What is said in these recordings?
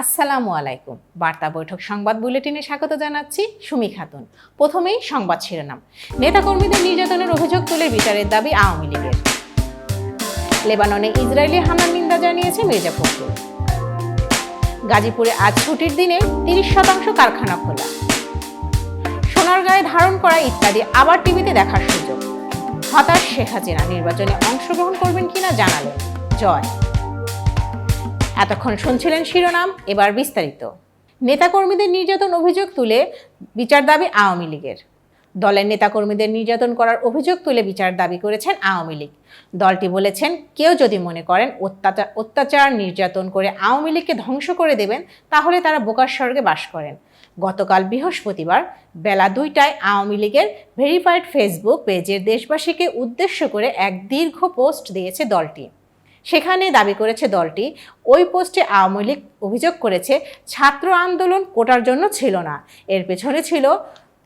আসসালামু আলাইকুম। বার্তা বৈঠক সংবাদ বুলেটিনে স্বাগত জানাচ্ছি সুমি খাতুন। প্রথমেই সংবাদ শিরোনাম। নেতাকর্মীদের নির্যাতনের অভিযোগ তুলে বিচারের দাবি আওয়ামী লীগের। লেবাননে ইসরায়েলি হামলার নিন্দা জানিয়েছে মির্জা ফখরুল। গাজীপুরে আজ ছুটির দিনে তিরিশ শতাংশ কারখানা খোলা। সোনারগাঁয়ে ধারণ করা ইত্যাদি আবার টিভিতে দেখার সুযোগ। হতাশ শেখ হাসিনা নির্বাচনে অংশগ্রহণ করবেন কিনা জানালেন জয়। এতক্ষণ শুনছিলেন শিরোনাম, এবার বিস্তারিত। নেতাকর্মীদের নির্যাতন অভিযোগ তুলে বিচার দাবি আওয়ামী লীগের। দলের নেতাকর্মীদের নির্যাতন করার অভিযোগ তুলে বিচার দাবি করেছেন আওয়ামী লীগ। দলটি বলেছেন, কেউ যদি মনে করেন অত্যাচার অত্যাচার নির্যাতন করে আওয়ামী লীগকে ধ্বংস করে দেবেন, তাহলে তারা বোকার স্বর্গে বাস করেন। গতকাল বৃহস্পতিবার বেলা দুইটায় আওয়ামী লীগের ভেরিফাইড ফেসবুক পেজের দেশবাসীকে উদ্দেশ্য করে এক দীর্ঘ পোস্ট দিয়েছে দলটি। সেখানে দাবি করেছে দলটি। ওই পোস্টে আওয়ামী লীগ অভিযোগ করেছে, ছাত্র আন্দোলন কোটার জন্য ছিল না। এর পেছনে ছিল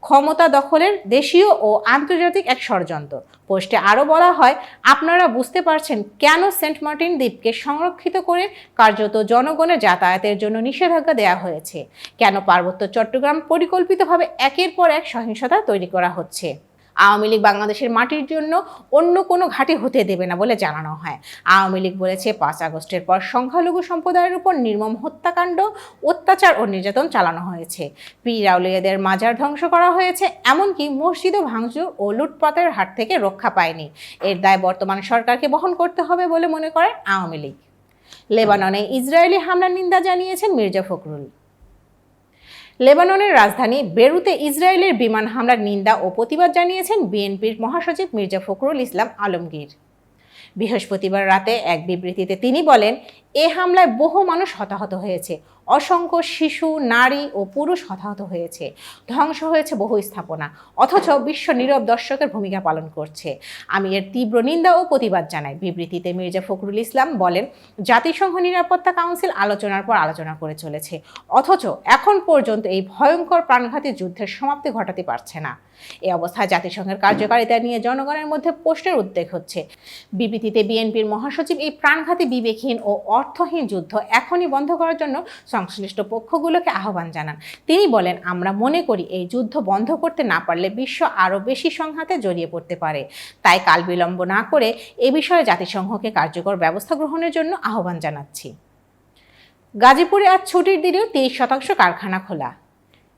ক্ষমতা দখলের দেশীয় ও আন্তর্জাতিক এক ষড়যন্ত্র। পোস্টে আরও বলা হয়, আপনারা বুঝতে পারছেন কেন সেন্ট মার্টিন দ্বীপকে সংরক্ষিত করে কার্যত জনগণের যাতায়াতের জন্য নিষেধাজ্ঞা দেওয়া হয়েছে। কেন পার্বত্য চট্টগ্রাম পরিকল্পিতভাবে একের পর এক সহিংসতা তৈরি করা হচ্ছে? আওয়ামী লীগ বাংলাদেশের মাটির জন্য অন্য কোনো ঘাঁটি হতে দেবে না বলে জানানো হয়। আওয়ামী লীগ বলেছে, পাঁচ আগস্টের পর সংখ্যালঘু সম্প্রদায়ের উপর নির্মম হত্যাকাণ্ড, অত্যাচার ও নির্যাতন চালানো হয়েছে। পীর আউলিয়াদের মাজার ধ্বংস করা হয়েছে, এমনকি মসজিদও ভাঙচুর ও লুটপাতের হাট থেকে রক্ষা পায়নি। এর দায় বর্তমান সরকারকে বহন করতে হবে বলে মনে করে আওয়ামী লীগ। লেবাননে ইসরায়েলি হামলার নিন্দা জানিয়েছেন মির্জা ফখরুল। লেবাননের রাজধানী বেরুতে ইসরায়েলের বিমান হামলার নিন্দা ও প্রতিবাদ জানিয়েছেন বিএনপির মহাসচিব মির্জা ফখরুল ইসলাম আলমগীর। বৃহস্পতিবার রাতে এক বিবৃতিতে তিনি বলেন এ হামলায় বহু মানুষ হতাহত হয়েছে। অসংখ্য শিশু, নারী ও পুরুষ হতাহত হয়েছে। ধ্বংস হয়েছে বহু স্থাপনা, অথচ বিশ্ব নীরব দর্শকের ভূমিকা পালন করছে। আমি এর তীব্র নিন্দা ও প্রতিবাদ জানাই। বিবৃতিতে মির্জা ফখরুল ইসলাম বলেন, জাতিসংঘ নিরাপত্তা কাউন্সিল আলোচনার পর আলোচনা করে চলেছে। অথচ এখন পর্যন্ত এই ভয়ঙ্কর প্রাণঘাতী যুদ্ধের সমাপ্তি ঘটাতে পারছে না। এ অবস্থায় জাতিসংঘের কার্যকারিতা নিয়ে জনগণের মধ্যে প্রশ্নের উদ্বেগ হচ্ছে। বিবৃতিতে বিএনপির মহাসচিব এই প্রাণঘাতী বিবেকহীন ও অর্থহীন যুদ্ধ এখনই বন্ধ করার জন্য সংশ্লিষ্ট পক্ষগুলোকে আহ্বান জানান। তিনি বলেন, আমরা মনে করি এই যুদ্ধ বন্ধ করতে না পারলে বিশ্ব আরও বেশি সংঘাতে জড়িয়ে পড়তে পারে। তাই কাল বিলম্ব না করে এ বিষয়ে জাতিসংঘকে কার্যকর ব্যবস্থা গ্রহণের জন্য আহ্বান জানাচ্ছি। গাজীপুরে আজ ছুটির দিনেও তিরিশ শতাংশ কারখানা খোলা।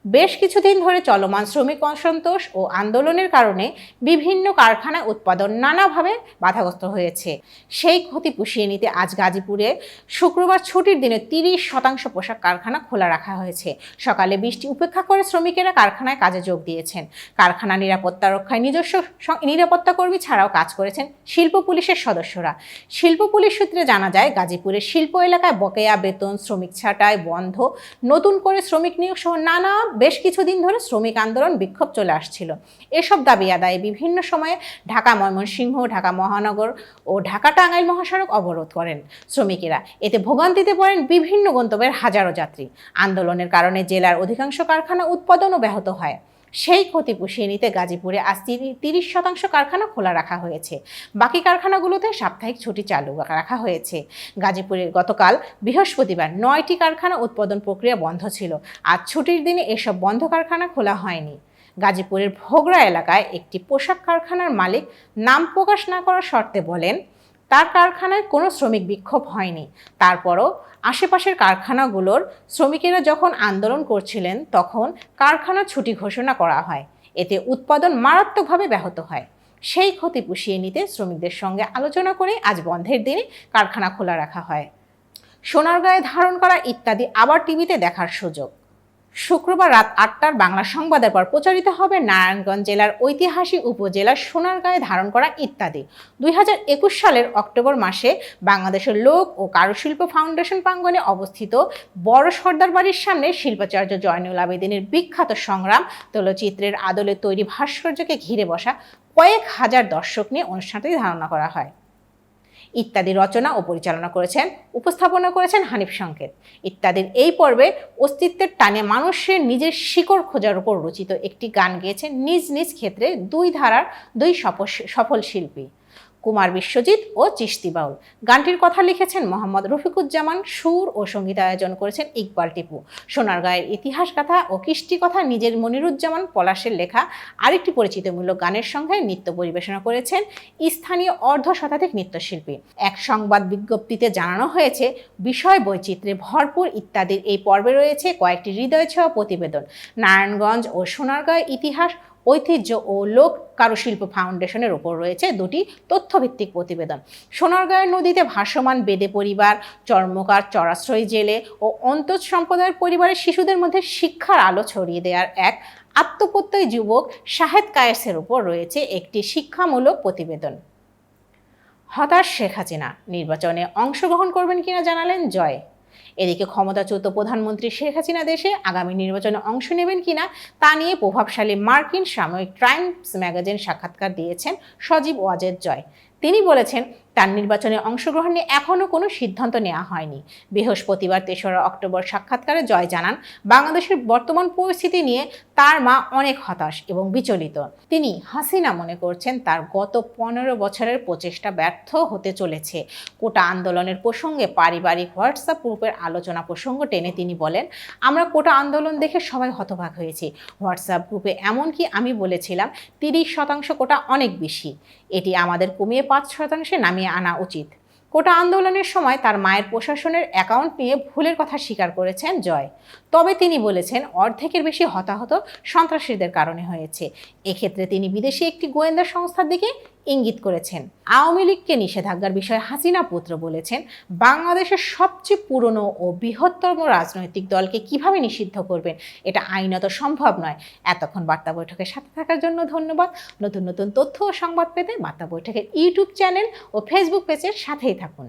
বেশ কিছুদিন ধরে চলমান শ্রমিক অসন্তোষ ও আন্দোলনের কারণে বিভিন্ন কারখানা উৎপাদন নানাভাবে বাধাগ্রস্ত হয়েছে। সেই ক্ষতি পুষিয়ে নিতে আজ গাজীপুরে শুক্রবার ছুটির দিনে তিরিশ শতাংশ পোশাক কারখানা খোলা রাখা হয়েছে। সকালে বৃষ্টি উপেক্ষা করে শ্রমিকেরা কারখানায় কাজে যোগ দিয়েছেন। কারখানা নিরাপত্তা রক্ষায় নিজস্ব নিরাপত্তা কর্মী ছাড়াও কাজ করেছেন শিল্প পুলিশের সদস্যরা। শিল্প পুলিশ সূত্রে জানা যায়, গাজীপুরের শিল্প এলাকায় বকেয়া বেতন, শ্রমিক ছাঁটাই বন্ধ, নতুন করে শ্রমিক নিয়োগ সহ নানা বেশ কিছুদিন ধরে শ্রমিক আন্দোলন বিক্ষোভ চলে আসছিল। এসব দাবি আদায়ে বিভিন্ন সময়ে ঢাকা ময়মনসিংহ, ঢাকা মহানগর ও ঢাকা টাঙ্গাইল মহাসড়ক অবরোধ করেন শ্রমিকেরা। এতে ভোগান্তিতে পড়েন বিভিন্ন গন্তব্যের হাজারো যাত্রী। আন্দোলনের কারণে জেলার অধিকাংশ কারখানা উৎপাদনও ব্যাহত হয়। সেই ক্ষতি পুষিয়ে নিতে গাজীপুরে আজ তিরি- তিরিশ শতাংশ কারখানা খোলা রাখা হয়েছে। বাকি কারখানাগুলোতে সাপ্তাহিক ছুটি চালু রাখা হয়েছে। গাজীপুরে গতকাল বৃহস্পতিবার নয়টি কারখানা উৎপাদন প্রক্রিয়া বন্ধ ছিল। আজ ছুটির দিনে এসব বন্ধ কারখানা খোলা হয়নি। গাজীপুরের ভোগড়া এলাকায় একটি পোশাক কারখানার মালিক নাম প্রকাশ না করার শর্তে বলেন তার কারখানায় কোনো শ্রমিক বিক্ষোভ হয়নি। তারপরও আশেপাশের কারখানাগুলোর শ্রমিকেরা যখন আন্দোলন করছিলেন, তখন কারখানা ছুটি ঘোষণা করা হয়। এতে উৎপাদন মারাত্মকভাবে ব্যাহত হয়। সেই ক্ষতি পুষিয়ে নিতে শ্রমিকদের সঙ্গে আলোচনা করে আজ বন্ধের দিনে কারখানা খোলা রাখা হয়। সোনারগাঁয়ে ধারণ করা ইত্যাদি আবার টিভিতে দেখার সুযোগ। শুক্রবার রাত আটটার বাংলা সংবাদের পর প্রচারিত হবে নারায়ণগঞ্জ জেলার ঐতিহাসিক উপজেলার সোনারগাঁয়ে ধারণ করা ইত্যাদি। দুই হাজার একুশ সালের অক্টোবর মাসে বাংলাদেশের লোক ও কারুশিল্প ফাউন্ডেশন প্রাঙ্গনে অবস্থিত বড় সর্দার বাড়ির সামনে শিল্পাচার্য জয়নুল আবেদিনের বিখ্যাত সংগ্রাম তৈলচিত্রের আদলে তৈরি ভাস্কর্যকে ঘিরে বসা কয়েক হাজার দর্শক নিয়ে অনুষ্ঠানটি ধারণা করা হয়। ইত্যাদি রচনা ও পরিচালনা করেছেন, উপস্থাপনা করেছেন হানিফ সংকেত। ইত্যাদির এই পর্বে অস্তিত্বের টানে মানুষের নিজের শিকড় খোঁজার উপর রচিত একটি গান গেয়েছেন নিজ নিজ ক্ষেত্রে দুই ধারার দুই সফল সফল শিল্পী। কুমার বিশ্বজিৎ ও চিস্তি বাউল। গানটির কথা লিখেছেন মোহাম্মদ রফিকুজ্জামান। সুর ও সংগীত আয়োজন করেছেন ইকবাল টিপু। সোনারগাঁয়ের ইতিহাস কথা ও কৃষ্টি কথা নিজের মনিরুজ্জামান পলাশের লেখা আরেকটি পরিচিতমূলক গানের সঙ্গে নৃত্য পরিবেশনা করেছেন স্থানীয় অর্ধ শতাধিক নৃত্যশিল্পী। এক সংবাদ বিজ্ঞপ্তিতে জানানো হয়েছে, বিষয় বৈচিত্র্যে ভরপুর ইত্যাদির এই পর্বে রয়েছে কয়েকটি হৃদয় ছোঁয়া প্রতিবেদন। নারায়ণগঞ্জ ও সোনারগাঁও ইতিহাস ঐতিহ্য ও লোক কারুশিল্প ফাউন্ডেশনের ওপর রয়েছে দুটি তথ্যভিত্তিক প্রতিবেদন। সোনারগাঁয়ের নদীতে ভাসমান বেদে পরিবার, চর্মকার, চরাশ্রয় জেলে ও অন্তজ সম্প্রদায়ের পরিবারের শিশুদের মধ্যে শিক্ষার আলো ছড়িয়ে দেওয়ার এক আত্মপ্রত্যয় যুবক শাহেদ কায়েসের উপর রয়েছে একটি শিক্ষামূলক প্রতিবেদন। হতাশ শেখ হাসিনা নির্বাচনে অংশগ্রহণ করবেন কিনা জানালেন জয়। এদিকে ক্ষমতাচ্যুত প্রধানমন্ত্রী শেখ হাসিনা দেশে আগামী নির্বাচনে অংশ নেবেন কিনা তা নিয়ে প্রভাবশালী মার্কিন সাময়িক টাইমস ম্যাগাজিন সাক্ষাৎকার দিয়েছেন সজীব ওয়াজেদ জয়। তিনি বলেছেন তার নির্বাচনে অংশগ্রহণ নিয়ে এখনও কোনো সিদ্ধান্ত নেওয়া হয়নি। বৃহস্পতিবার তেসরা অক্টোবর সাক্ষাৎকারে জয় জানান বাংলাদেশের বর্তমান পরিস্থিতি নিয়ে তার মা অনেক হতাশ এবং বিচলিত। তিনি হাসিনা মনে করছেন তার গত পনেরো বছরের প্রচেষ্টা ব্যর্থ হতে চলেছে। কোটা আন্দোলনের প্রসঙ্গে পারিবারিক হোয়াটসঅ্যাপ গ্রুপের আলোচনা প্রসঙ্গ টেনে তিনি বলেন, আমরা কোটা আন্দোলন দেখে সবাই হতবাক হয়েছি। হোয়াটসঅ্যাপ গ্রুপে এমনকি আমি বলেছিলাম, তিরিশ শতাংশ কোটা অনেক বেশি। এটি আমাদের কমিয়ে পাঁচ শতাংশে নামিয়ে আনা উচিত। কোটা আন্দোলনের সময় তার মায়ের প্রশাসনের অ্যাকাউন্ট নিয়ে ভুলের কথা স্বীকার করেছেন জয়। তবে তিনি বলেছেন, অর্ধেকের বেশি হতাহত সন্ত্রাসীদের কারণে হয়েছে। এক্ষেত্রে তিনি বিদেশি একটি গোয়েন্দা সংস্থার দিকে ইঙ্গিত করেছেন। আওয়ামী লীগকে নিষেধাজ্ঞার বিষয়ে হাসিনা পুত্র বলেছেন, বাংলাদেশের সবচেয়ে পুরনো ও বৃহত্তম রাজনৈতিক দলকে কীভাবে নিষিদ্ধ করবেন, এটা আইনত সম্ভব নয়। এতক্ষণ বার্তা বৈঠকের সাথে থাকার জন্য ধন্যবাদ। নতুন নতুন তথ্য ও সংবাদ পেতে বার্তা বৈঠকের ইউটিউব চ্যানেল ও ফেসবুক পেজের সাথেই থাকুন।